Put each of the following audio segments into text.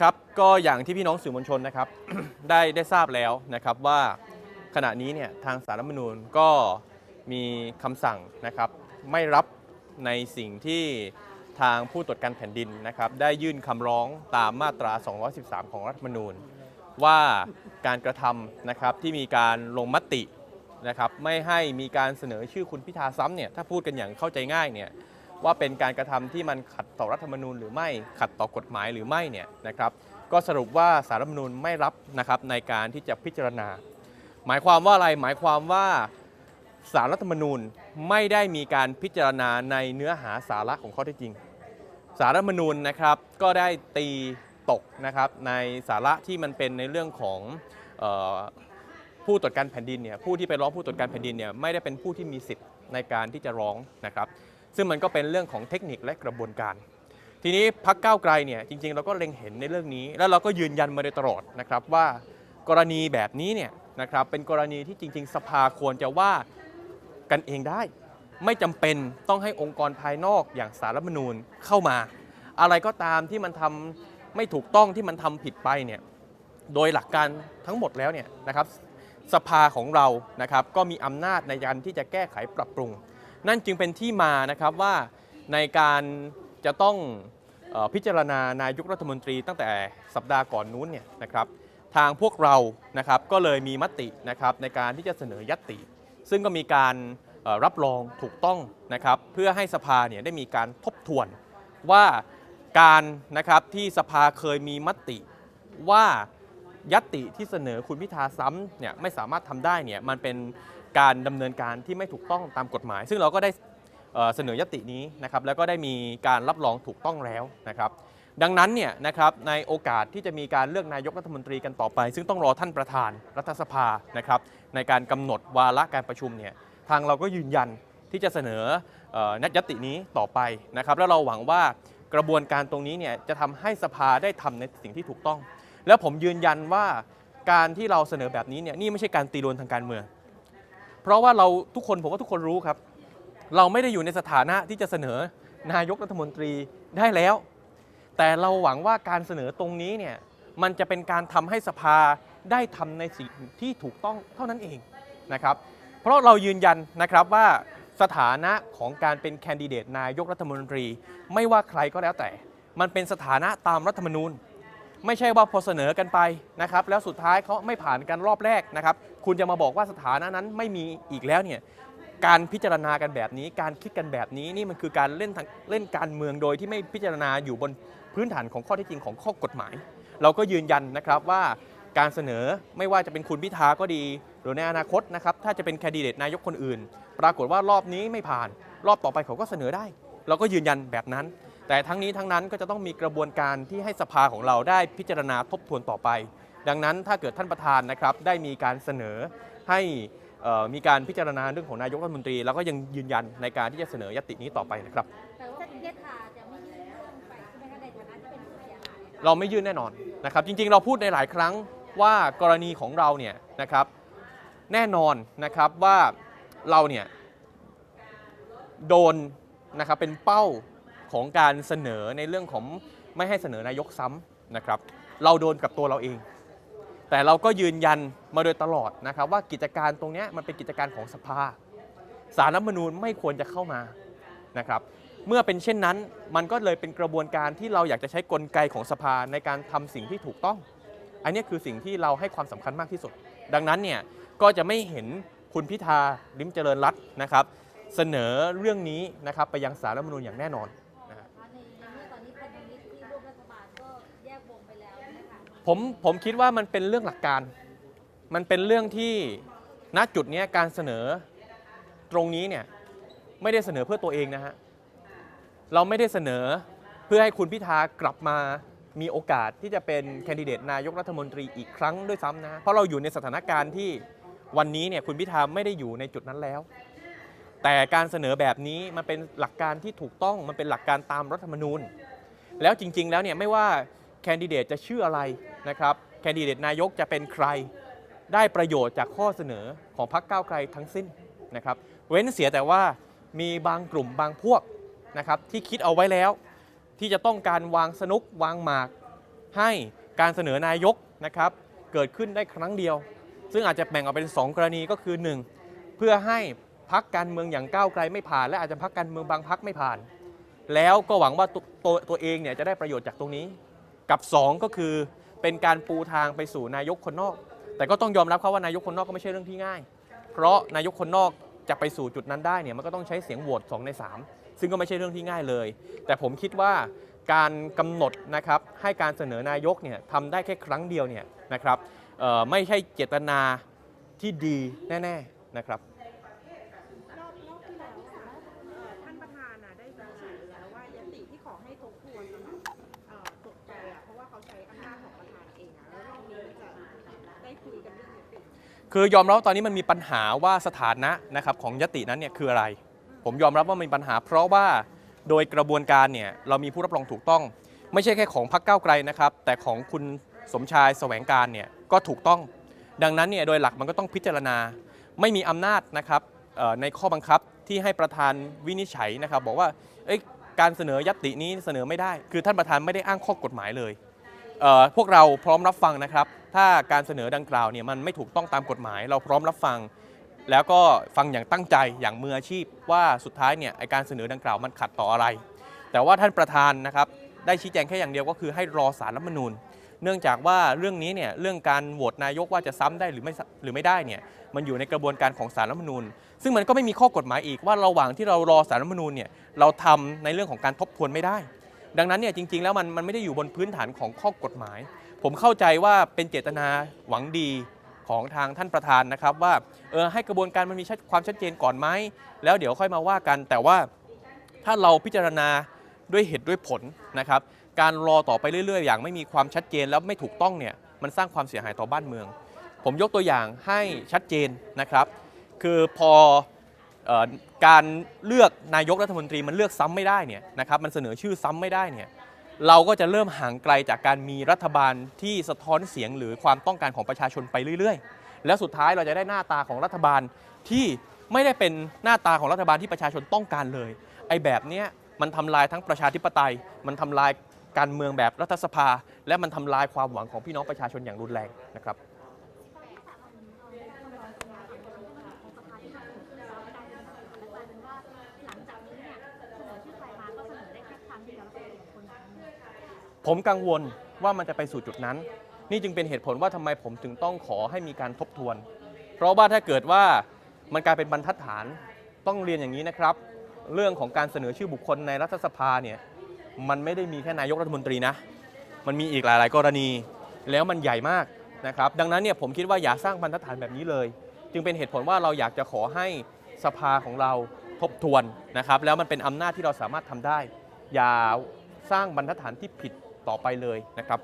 ครับก็อย่างที่พี่น้องสื่อมวลชนนะครับ ได้ได้ทราบแล้วนะครับว่าขณะนี้เนี่ยทางสารรัฐมนูญก็มีคำสั่งนะครับไม่รับในสิ่งที่ทางผู้ตรวจการแผ่นดินนะครับได้ยื่นคำร้องตามมาตรา 213 ของรัฐธรรมนูญ ว่าการกระทำนะครับที่มีการลงมตินะครับไม่ให้มีการเสนอชื่อคุณพิธาซ้ำเนี่ยถ้าพูดกันอย่างเข้าใจง่ายเนี่ย ว่าเป็นการกระทำที่มันขัดต่อรัฐธรรมนูญหรือไม่ขัดต่อกฎหมายหรือไม่เนี่ยนะครับก็สรุปว่าสารรัฐธรรมนูญไม่รับนะครับในการที่จะพิจารณา หมายความว่าอะไรหมายความว่าสารรัฐธรรมนูญไม่ได้มีการพิจารณาในเนื้อหาสาระของข้อเท็จจริง สารรัฐธรรมนูญนะครับก็ได้ตีตกนะครับในสาระที่มันเป็นในเรื่องของออผู้ตรวจการแผ่นดินเนี่ยผู้ที่ไปร้องผู้ตรวจการแผ่นดินเนี่ยไม่ได้เป็นผู้ที่มีสิทธิ์ในการที่จะร้องนะครับ ซึ่งมันก็เป็นเรื่องของเทคนิคและกระบวนการ ทีนี้พักก้าวไกลเนี่ยจริง ๆ เราก็เล็งเห็นในเรื่องนี้ แล้วเราก็ยืนยันมาโดยตลอดนะครับว่ากรณีแบบนี้เนี่ยนะครับเป็นกรณีที่จริง ๆ สภาควรจะว่ากันเองได้ ไม่จำเป็นต้องให้องค์กรภายนอกอย่างสารรัฐมนูญเข้ามา อะไรก็ตามที่มันทำไม่ถูกต้องที่มันทำผิดไปเนี่ยโดยหลักการทั้งหมดแล้วเนี่ยนะครับสภาของเรานะครับก็มีอำนาจในการที่จะแก้ไขปรับปรุง นั่นจึงเป็นที่มานะครับว่าในการจะต้องพิจารณานายกรัฐมนตรีตั้งแต่สัปดาห์ก่อนนู้นเนี่ยนะครับทางพวกเรานะครับก็เลยมีมตินะครับในการที่จะเสนอยัตติ ซึ่งก็มีการรับรองถูกต้องนะครับเพื่อให้สภาเนี่ยได้มีการทบทวนว่าการนะครับที่สภาเคยมีมติว่ายัตติที่เสนอคุณพิธาซ้ำเนี่ยไม่สามารถทำได้เนี่ยมันเป็น การดำเนินการที่ไม่ถูกต้องตามกฎหมาย ซึ่งเราก็ได้เสนอยตินี้นะครับแล้วก็ได้มีการรับรองถูกต้องแล้วนะครับดังนั้นเนี่ยนะครับในโอกาสที่จะมีการเลือกนายกรัฐมนตรีกันต่อไป ซึ่งต้องรอท่านประธานรัฐสภานะครับในการกำหนดวาระการประชุมเนี่ยทางเราก็ยืนยันที่จะเสนอนัดยตินี้ต่อไปนะครับแล้วเราหวังว่ากระบวนการตรงนี้เนี่ยจะทำให้สภาได้ทำในสิ่งที่ถูกต้อง แล้วผมยืนยันว่าการที่เราเสนอแบบนี้เนี่ยนี่ไม่ใช่การตีรวนทางการเมือง เพราะว่าเราทุกคนผมว่าทุกคนรู้ครับ เราไม่ได้อยู่ในสถานะที่จะเสนอนายกรัฐมนตรีได้แล้ว แต่เราหวังว่าการเสนอตรงนี้เนี่ยมันจะเป็นการทำให้สภาได้ทำในสิ่งที่ถูกต้องเท่านั้นเองนะครับ เพราะเรายืนยันนะครับว่าสถานะของการเป็นแคนดิเดตนายกรัฐมนตรี ไม่ว่าใครก็แล้วแต่ มันเป็นสถานะตามรัฐธรรมนูญ ไม่ใช่ว่าพอเสนอกันไปนะครับแล้วสุดท้ายเขาไม่ผ่านกันรอบแรกนะครับ คุณจะมาบอกว่าสถานะนั้นไม่มีอีกแล้วเนี่ยการพิจารณากันแบบนี้ การคิดกันแบบนี้นี่มันคือการเล่นทางเล่นการเมืองโดยที่ไม่พิจารณาอยู่บนพื้นฐานของข้อเท็จจริงของข้อกฎหมาย เราก็ยืนยันนะครับว่าการเสนอไม่ว่าจะเป็นคุณพิธาก็ดี หรือในอนาคตนะครับถ้าจะเป็นแคนดิเดตนายกคนอื่น ปรากฏว่ารอบนี้ไม่ผ่าน รอบต่อไปเขาก็เสนอได้ เราก็ยืนยันแบบนั้น แต่ทั้งนี้ทั้งนั้นก็จะต้องมีกระบวนการที่ให้สภาของเราได้พิจารณาทบทวนต่อไป ดังนั้นถ้าเกิดท่านประธานนะครับได้มีการเสนอให้เอ่อมีการพิจารณาเรื่องของนายกรัฐมนตรี แล้วก็ยังยืนยันในการที่จะเสนอยตินี้ต่อไปนะครับแต่ว่าเยธาจะไม่ยื่นเรื่องไปใช่ไหมคะในฐานะที่เป็นผู้เสียหายเราไม่ยื่นแน่นอนนะครับ จริงๆ เราพูดในหลายครั้งว่ากรณีของเราเนี่ยนะครับแน่นอนนะครับว่าเราเนี่ยโดนนะครับเป็นเป้า ของการเสนอในเรื่องของไม่ให้เสนอนายกซ้ำนะครับ เราโดนกับตัวเราเอง แต่เราก็ยืนยันมาโดยตลอดนะครับ ว่ากิจการตรงนี้มันเป็นกิจการของสภาสารรัฐมนูญไม่ควรจะเข้ามานะครับ เมื่อเป็นเช่นนั้นมันก็เลยเป็นกระบวนการที่เราอยากจะใช้กลไกของสภาในการทำสิ่งที่ถูกต้อง อันนี้คือสิ่งที่เราให้ความสำคัญมากที่สุด ดังนั้นเนี่ยก็จะไม่เห็นคุณพิธาลิมเจริญรัตน์นะครับ เสนอเรื่องนี้นะครับไปยังสารรัฐมนูญอย่างแน่นอน ผมผมคิดว่ามันเป็นเรื่องหลักการ มันเป็นเรื่องที่ณจุดนี้การเสนอตรงนี้เนี่ยไม่ได้เสนอเพื่อตัวเองนะฮะ เราไม่ได้เสนอเพื่อให้คุณพิธากลับมามีโอกาสที่จะเป็นแคนดิเดตนายกรัฐมนตรีอีกครั้งด้วยซ้ำนะ เพราะเราอยู่ในสถานการณ์ที่วันนี้เนี่ยคุณพิธาไม่ได้อยู่ในจุดนั้นแล้ว แต่การเสนอแบบนี้มันเป็นหลักการที่ถูกต้องมันเป็นหลักการตามรัฐธรรมนูญ แล้วจริง ๆ แล้วเนี่ยไม่ว่า แคนดิเดตจะชื่ออะไรนะครับแคนดิเดตนายกจะเป็นใคร ได้ประโยชน์จากข้อเสนอของพรรคก้าวไกลทั้งสิ้นนะครับเว้นเสียแต่ว่ามีบางกลุ่มบางพวกนะครับที่คิดเอาไว้แล้ว ที่จะต้องการวางสนุกวางหมาก ให้การเสนอนายกนะครับเกิดขึ้นได้ครั้งเดียว ซึ่งอาจจะแบ่งออกเป็น 2 กรณีก็คือ 1 เพื่อให้พักการเมืองอย่างก้าวไกลไม่ผ่าน และอาจจะพักการเมืองบางพักไม่ผ่าน แล้วก็หวังว่าตัวตัวตัวเองเนี่ยจะได้ประโยชน์จากตรงนี้ กับ 2 ก็คือเป็นการปูทางไปสู่นายกคนนอก แต่ก็ต้องยอมรับครับว่านายกคนนอกก็ไม่ใช่เรื่องที่ง่าย เพราะนายกคนนอกจะไปสู่จุดนั้นได้เนี่ยมันก็ต้องใช้เสียงโหวต2ใน 3 ซึ่งก็ไม่ใช่เรื่องที่ง่ายเลย แต่ผมคิดว่าการกำหนดนะครับให้การเสนอนายกเนี่ยทำได้แค่ครั้งเดียวเนี่ยนะครับไม่ใช่เจตนาที่ดีแน่ ๆนะครับ คือยอมรับตอนนี้มันมีปัญหาว่าสถานะนะครับของยตินั้นเนี่ยคืออะไร ผมยอมรับว่ามีปัญหา เพราะว่าโดยกระบวนการเนี่ยเรามีผู้รับรองถูกต้อง ไม่ใช่แค่ของพรรคก้าวไกลนะครับ แต่ของคุณสมชายแสวงการเนี่ยก็ถูกต้อง ดังนั้นเนี่ยโดยหลักมันก็ต้องพิจารณา ไม่มีอำนาจนะครับในข้อบังคับที่ให้ประธานวินิจฉัยนะครับ บอกว่าเอ้การเสนอยตินี้เสนอไม่ได้ คือท่านประธานไม่ได้อ้างข้อกฎหมายเลย พวกเราพร้อมรับฟังนะครับ ถ้าการเสนอดังกล่าวเนี่ยมันไม่ถูกต้องตามกฎหมาย เราพร้อมรับฟัง แล้วก็ฟังอย่างตั้งใจอย่างมืออาชีพว่าสุดท้ายเนี่ยไอการเสนอดังกล่าวมันขัดต่ออะไร แต่ว่าท่านประธานนะครับได้ชี้แจงแค่อย่างเดียวก็คือให้รอสารรัฐมนูญ เนื่องจากว่าเรื่องนี้เนี่ยเรื่องการโหวตนายกว่าจะซ้ำได้หรือไม่หรือไม่ได้เนี่ยมันอยู่ในกระบวนการของสารรัฐมนูญ ซึ่งมันก็ไม่มีข้อกฎหมายอีกว่าระหว่างที่เรารอสารรัฐมนูญเนี่ยเราทำในเรื่องของการทบทวนไม่ได้ ดังนั้นเนี่ยจริง ๆ แล้วมันมันไม่ได้อยู่บนพื้นฐานของข้อกฎหมาย ผมเข้าใจว่าเป็นเจตนาหวังดีของทางท่านประธานนะครับ ว่าเออให้กระบวนการมันมีความชัดเจนก่อนไหมแล้วเดี๋ยวค่อยมาว่ากัน แต่ว่าถ้าเราพิจารณาด้วยเหตุด้วยผลนะครับ การรอต่อไปเรื่อย ๆ อย่างไม่มีความชัดเจนแล้วไม่ถูกต้องเนี่ยมันสร้างความเสียหายต่อบ้านเมือง ผมยกตัวอย่างให้ชัดเจนนะครับ คือพอ การเลือกนายกรัฐมนตรีมันเลือกซ้ำไม่ได้เนี่ยนะครับมันเสนอชื่อซ้ำไม่ได้เนี่ยเราก็จะเริ่มห่างไกลจากการมีรัฐบาลที่สะท้อนเสียงหรือความต้องการของประชาชนไปเรื่อย ๆ แล้วสุดท้ายเราจะได้หน้าตาของรัฐบาลที่ไม่ได้เป็นหน้าตาของรัฐบาลที่ประชาชนต้องการเลย ไอ้แบบเนี้ยมันทำลายทั้งประชาธิปไตย มันทำลายการเมืองแบบรัฐสภา และมันทำลายความหวังของพี่น้องประชาชนอย่างรุนแรงนะครับ ผมกังวลว่ามันจะไปสู่จุดนั้น นี่จึงเป็นเหตุผลว่าทำไมผมถึงต้องขอให้มีการทบทวน เพราะว่าถ้าเกิดว่ามันกลายเป็นบรรทัดฐานต้องเรียนอย่างนี้นะครับ เรื่องของการเสนอชื่อบุคคลในรัฐสภาเนี่ยมันไม่ได้มีแค่นายกรัฐมนตรีนะ มันมีอีกหลาย ๆ กรณี แล้วมันใหญ่มากนะครับ ดังนั้นเนี่ยผมคิดว่าอย่าสร้างบรรทัดฐานแบบนี้เลย จึงเป็นเหตุผลว่าเราอยากจะขอให้สภาของเราทบทวนนะครับ แล้วมันเป็นอำนาจที่เราสามารถทำได้ อย่าสร้างบรรทัดฐานที่ผิด ต่อไปเลยนะครับ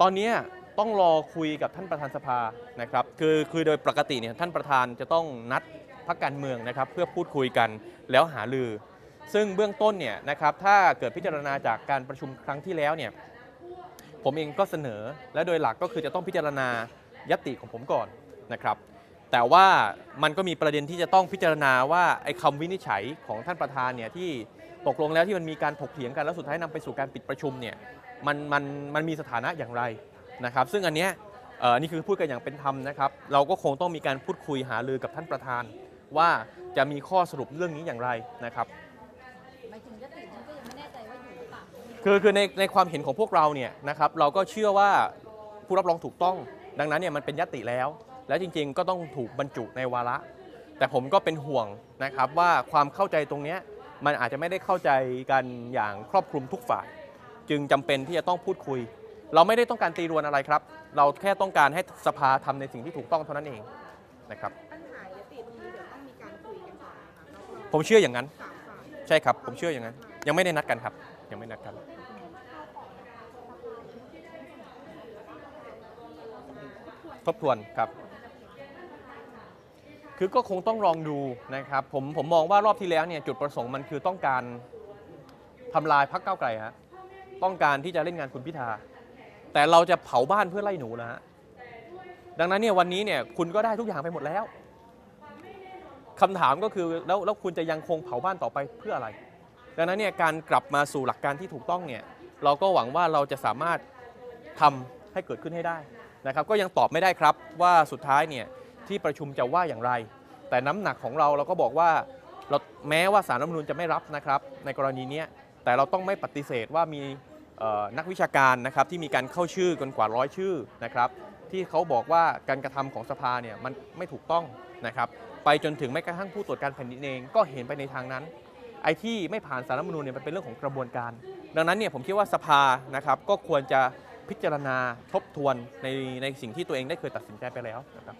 ตอนนี้ต้องรอคุยกับท่านประธานสภานะครับ คือคือโดยปกติเนี่ยท่านประธานจะต้องนัดพักการเมืองนะครับ เพื่อพูดคุยกันแล้วหาลือ ซึ่งเบื้องต้นเนี่ยนะครับถ้าเกิดพิจารณาจากการประชุมครั้งที่แล้วเนี่ยผมเองก็เสนอและโดยหลักก็คือจะต้องพิจารณายติของผมก่อนนะครับ แต่ว่ามันก็มีประเด็นที่จะต้องพิจารณาว่าไอ้คำวินิจฉัยของท่านประธานเนี่ยที่ตกลงแล้วที่มันมีการถกเถียงกันแล้วสุดท้ายนำไปสู่การปิดประชุมเนี่ยมันมันมันมีสถานะอย่างไรนะครับ ซึ่งอันเนี้ยเอ่อนี่คือพูดกันอย่างเป็นธรรมนะครับ เราก็คงต้องมีการพูดคุยหารือกับท่านประธาน ว่าจะมีข้อสรุปเรื่องนี้อย่างไรนะครับ หมายถึงยตินั้นก็ยังไม่แน่ใจว่าอยู่หรือเปล่าคือคือในในความเห็นของพวกเราเนี่ยนะครับเราก็เชื่อว่าผู้รับรองถูกต้อง ดังนั้นเนี่ยมันเป็นยติแล้ว และจริง ๆ ก็ต้องถูกบรรจุในวาระ แต่ผมก็เป็นห่วงนะครับว่าความเข้าใจตรงเนี้ยมันอาจจะไม่ได้เข้าใจกันอย่างครอบคลุมทุกฝ่าย จึงจำเป็นที่จะต้องพูดคุย เราไม่ได้ต้องการตีรวนอะไรครับ เราแค่ต้องการให้สภาทำในสิ่งที่ถูกต้องเท่านั้นเองนะครับปัญหายติตรงนี้เดี๋ยวต้องมีการคุยกันก่อนนะคะแล้วก็ผมเชื่ออย่างนั้นสามฝ่ายใช่ครับ ผมเชื่ออย่างนั้น ยังไม่ได้นัดกันครับ ยังไม่นัดกันทบทวนครับ คือก็คงต้องลองดูนะครับ ผมผมมองว่ารอบที่แล้วเนี่ยจุดประสงค์มันคือต้องการทำลายพักเก้าไกลฮะต้องการที่จะเล่นงานคุณพิธา แต่เราจะเผาบ้านเพื่อไล่หนูนะฮะดังนั้นเนี่ยวันนี้เนี่ยคุณก็ได้ทุกอย่างไปหมดแล้วคำถามก็คือแล้วแล้วคุณจะยังคงเผาบ้านต่อไปเพื่ออะไร ดังนั้นเนี่ยการกลับมาสู่หลักการที่ถูกต้องเนี่ยเราก็หวังว่าเราจะสามารถทำให้เกิดขึ้นให้ได้นะครับ ก็ยังตอบไม่ได้ครับว่าสุดท้ายเนี่ย ที่ประชุมจะว่าอย่างไร แต่น้ำหนักของเราเราก็บอกว่าเราแม้ว่าสารรัฐมนูญจะไม่รับนะครับในกรณีนี้แต่เราต้องไม่ปฏิเสธว่ามีนักวิชาการนะครับที่มีการเข้าชื่อกันกว่าร้อยชื่อนะครับที่เขาบอกว่าการกระทำของสภาเนี่ยมันไม่ถูกต้องนะครับไปจนถึงแม้กระทั่งผู้ตรวจการแผ่นดินเองก็เห็นไปในทางนั้น ไอ้ที่ไม่ผ่านสารรัฐมนูญเนี่ยมันเป็นเรื่องของกระบวนการ ดังนั้นเนี่ยผมคิดว่าสภานะครับก็ควรจะพิจารณาทบทวนในในสิ่งที่ตัวเองได้เคยตัดสินใจไปแล้วนะครับ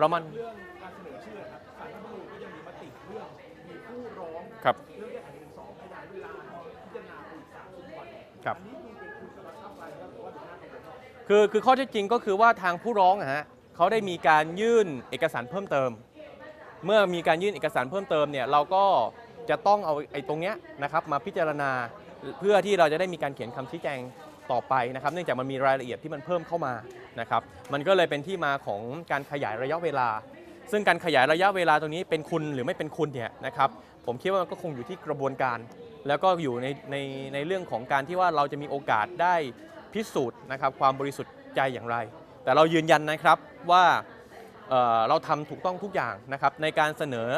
ประมาณเรื่องการเสนอชื่อครับสารรัฐธรรมนูญก็ยังมีมติเรื่องมีผู้ร้องครับเรื่องแก้ไขหนึ่งสองขยายเวลาพิจารณาไปอีกสามสิบวันครับ อันนี้คือเป็นคุณสมรรถภาพไปครับหรือว่าเป็นหน้าของผมคือคือข้อเท็จจริงก็คือว่าทางผู้ร้องอะฮะเขาได้มีการยื่นเอกสารเพิ่มเติม เมื่อมีการยื่นเอกสารเพิ่มเติมเนี่ยเราก็จะต้องเอาไอ้ตรงเนี้ยนะครับมาพิจารณาเพื่อที่เราจะได้มีการเขียนคำชี้แจง ต่อไปนะครับเนื่องจากมันมีรายละเอียดที่มันเพิ่มเข้ามานะครับมันก็เลยเป็นที่มาของการขยายระยะเวลา ซึ่งการขยายระยะเวลาตรงนี้เป็นคุณหรือไม่เป็นคุณเนี่ยนะครับผมคิดว่ามันก็คงอยู่ที่กระบวนการ แล้วก็อยู่ในในในเรื่องของการที่ว่าเราจะมีโอกาสได้พิสูจน์นะครับความบริสุทธิ์ใจอย่างไร แต่เรายืนยันนะครับว่าเเราทำถูกต้องทุกอย่างนะครับในการเสนอ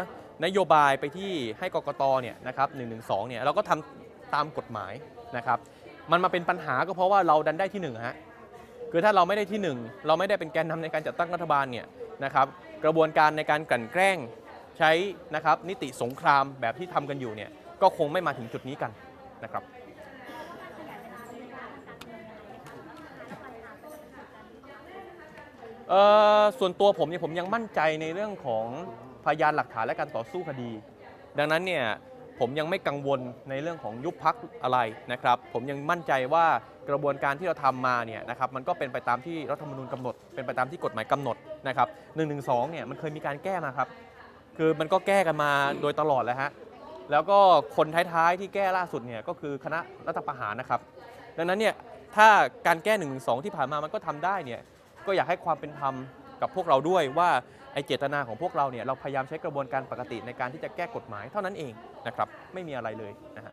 นโยบายไปที่ให้กกตเนี่ยนะครับ1นึเนี่ยเราก็ทำตามกฎหมายนะครับ มันมาเป็นปัญหาก็เพราะว่าเราดันได้ที่หนึ่งฮะคือถ้าเราไม่ได้ที่หนึ่งเราไม่ได้เป็นแกนนำในการจัดตั้งรัฐบาลเนี่ยนะครับกระบวนการในการกลั่นแกล้งใช้นะครับนิติสงครามแบบที่ทำกันอยู่เนี่ยก็คงไม่มาถึงจุดนี้กันนะครับเอ่อส่วนตัวผมเนี่ยผมยังมั่นใจในเรื่องของพยานหลักฐานและการต่อสู้คดี ดังนั้นเนี่ย ผมยังไม่กังวลในเรื่องของยุบพักอะไรนะครับ ผมยังมั่นใจว่ากระบวนการที่เราทำมาเนี่ยนะครับมันก็เป็นไปตามที่รัฐธรรมนูญกำหนด เป็นไปตามที่กฎหมายกำหนดนะครับ1นึเนี่ยมันเคยมีการแก้มาครับ คือมันก็แก้กันมาโดยตลอดแล้วฮะแล้วก็คนท้ายๆที่แก้ล่าสุดเนี่ยก็คือคณะรัฐประหารนะครับ ดังนั้นเนี่ยถ้าการแก้1นึที่ผ่านมามันก็ทำได้เนี่ยก็อยากให้ความเป็นธรรม กับพวกเราด้วยว่าไอเจตนาของพวกเราเนี่ยเราพยายามใช้กระบวนการปกติในการที่จะแก้กฎหมายเท่านั้นเองนะครับไม่มีอะไรเลยนะฮะ